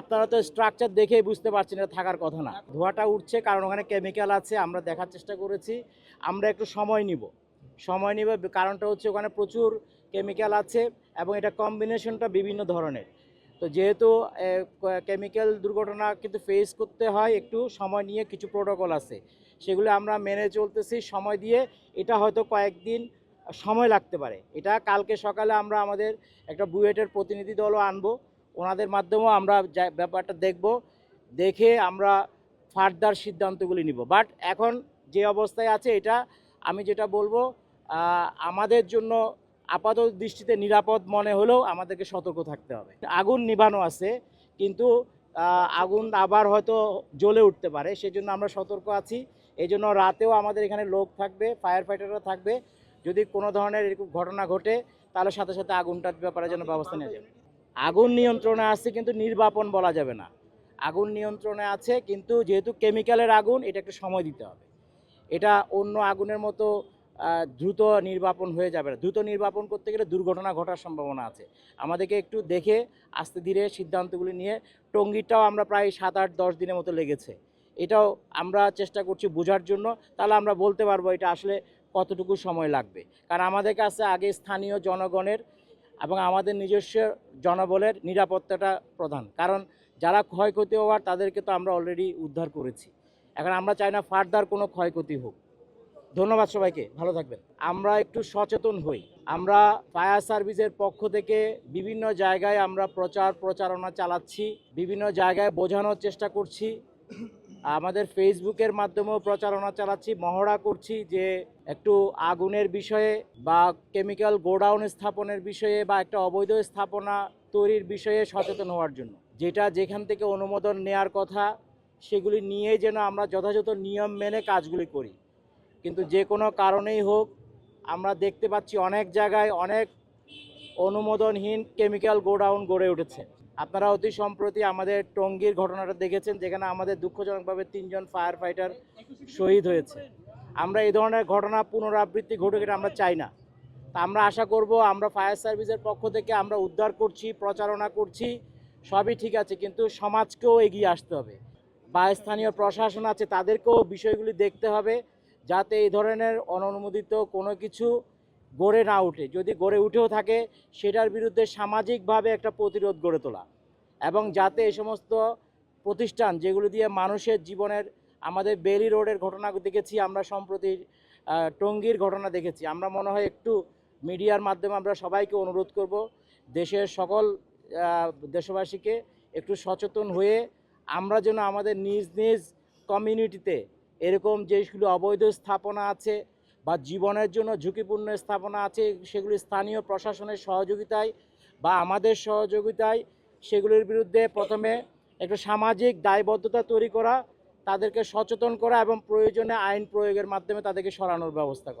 আপনারা তো স্ট্রাকচার দেখেই বুঝতে পারছেন, এটা থাকার কথা না। ধোঁয়াটা উঠছে, কারণ ওখানে কেমিক্যাল আছে, আমরা দেখার চেষ্টা করেছি। আমরা একটু সময় নিব। সময় নিব, কারণটা হচ্ছে ওখানে প্রচুর কেমিক্যাল আছে এবং এটা কম্বিনেশনটা বিভিন্ন ধরনের। তো যেহেতু কেমিক্যাল দুর্ঘটনা কিন্তু ফেস করতে হয়, একটু সময় নিয়ে কিছু প্রোটোকল আছে। সেগুলো আমরা মেনে চলতেছি, সময় দিয়ে। এটা হয়তো কয়েকদিন সময় লাগতে পারে। এটা কালকে সকালে আমরা আমাদের একটা বুয়েটের প্রতিনিধি দলও আনব। ওনাদের মাধ্যমেও আমরা ব্যাপারটা দেখব, দেখে আমরা ফার্দার সিদ্ধান্তগুলি নিব। বাট এখন যে অবস্থায় আছে এটা আমি যেটা বলব আমাদের জন্য আপাতত দৃষ্টিতে নিরাপদ মনে হলেও আমাদেরকে সতর্ক থাকতে হবে। আগুন নিভানো আছে, কিন্তু আগুন আবার হয়তো জ্বলে উঠতে পারে, সেজন্য আমরা সতর্ক আছি। এই জন্য রাতেও আমাদের এখানে লোক থাকবে ফায়ার ফাইটাররা থাকবে। যদি কোনো ধরনের এরকম ঘটনা ঘটে, তাহলে সাথে সাথে আগুনটার ব্যাপারে যেন ব্যবস্থা নেওয়া যাবে আগুন নিয়ন্ত্রণে আছে কিন্তু নির্বাপন বলা যাবে না। আগুন নিয়ন্ত্রণে আছে কিন্তু যেহেতু কেমিক্যালের আগুন, এটা একটু সময় দিতে হবে। এটা অন্য আগুনের মতো দ্রুত নির্বাপন হয়ে যাবে না। দ্রুত নির্বাপন করতে গেলে দুর্ঘটনা ঘটার সম্ভাবনা আছে। আমাদেরকে একটু দেখে, আস্তে ধীরে সিদ্ধান্তগুলি নিয়ে টঙ্গিটাও আমরা প্রায় সাত আট দশ দিনের মতো লেগেছে। এটাও আমরা চেষ্টা করছি বোঝার জন্য, তাহলে আমরা বলতে পারব এটা আসলে কতটুকু সময় লাগবে। কারণ আমাদের কাছে আগে স্থানীয় জনগণের এবং আমাদের নিজস্ব জনবলের নিরাপত্তাটা প্রধান। কারণ যারা ক্ষয়ক্ষতি হওয়ার, তাদেরকে তো আমরা অলরেডি উদ্ধার করেছি। এখন আমরা চাই না ফার্দার কোনো ক্ষয়ক্ষতি হোক। ধন্যবাদ সবাইকে, ভালো থাকবেন। আমরা একটু সচেতন হই। আমরা ফায়ার সার্ভিসের পক্ষ থেকে বিভিন্ন জায়গায় আমরা প্রচার প্রচারণা চালাচ্ছি, বিভিন্ন জায়গায় বোঝানোর চেষ্টা করছি। আমাদের ফেসবুকের মাধ্যমেও প্রচারণা চালাচ্ছি, মহড়া করছি যে একটু আগুনের বিষয়ে বা কেমিক্যাল গোডাউন স্থাপনের বিষয়ে বা একটা অবৈধ স্থাপনা তৈরির বিষয়ে সচেতন হওয়ার জন্য। যেটা যেখান থেকে অনুমোদন নেয়ার কথা, সেগুলি নিয়ে যেন আমরা যথাযথ নিয়ম মেনে কাজগুলি করি। কিন্তু যে কোনো কারণেই হোক, আমরা দেখতে পাচ্ছি অনেক জায়গায় অনেক অনুমোদনহীন কেমিক্যাল গোডাউন গড়ে উঠেছে। আপনারা অতি সম্প্রতি আমাদের টঙ্গীর ঘটনাটা দেখেছেন, যেখানে আমাদের দুঃখজনকভাবে তিনজন ফায়ার ফাইটার শহীদ হয়েছে। আমরা এই ধরনের ঘটনা পুনরাবৃত্তি ঘটুক এটা আমরা চাই না। তা আমরা আশা করব, আমরা ফায়ার সার্ভিসের পক্ষ থেকে আমরা উদ্ধার করছি, প্রচারণা করছি, সবই ঠিক আছে, কিন্তু সমাজকেও এগিয়ে আসতে হবে। বা স্থানীয় প্রশাসন আছে, তাদেরকেও বিষয়গুলি দেখতে হবে, যাতে এই ধরনের অননুমোদিত কোনো কিছু গড়ে না উঠে, যদি গড়ে উঠেও থাকে, সেটার বিরুদ্ধে সামাজিকভাবে একটা প্রতিরোধ গড়ে তোলা। এবং যাতে এই সমস্ত প্রতিষ্ঠান যেগুলো দিয়ে মানুষের জীবনের, আমাদের বেলি রোডের ঘটনা দেখেছি, আমরা সম্প্রতি টঙ্গীর ঘটনা দেখেছি। আমরা মনে হয় একটু মিডিয়ার মাধ্যমে আমরা সবাইকে অনুরোধ করব, দেশের সকল দেশবাসীকে একটু সচেতন হয়ে আমরা যেন আমাদের নিজ নিজ কমিউনিটিতে এরকম যেগুলো অবৈধ স্থাপনা আছে বা জীবনের জন্য ঝুঁকিপূর্ণ স্থাপনা আছে, সেগুলি স্থানীয় প্রশাসনের সহযোগিতায় বা আমাদের সহযোগিতায় সেগুলির বিরুদ্ধে প্রথমে একটু সামাজিক দায়বদ্ধতা তৈরি করা, তাদেরকে সচেতন করা এবং প্রয়োজনে আইন প্রয়োগের মাধ্যমে তাদেরকে সরানোর ব্যবস্থা করা।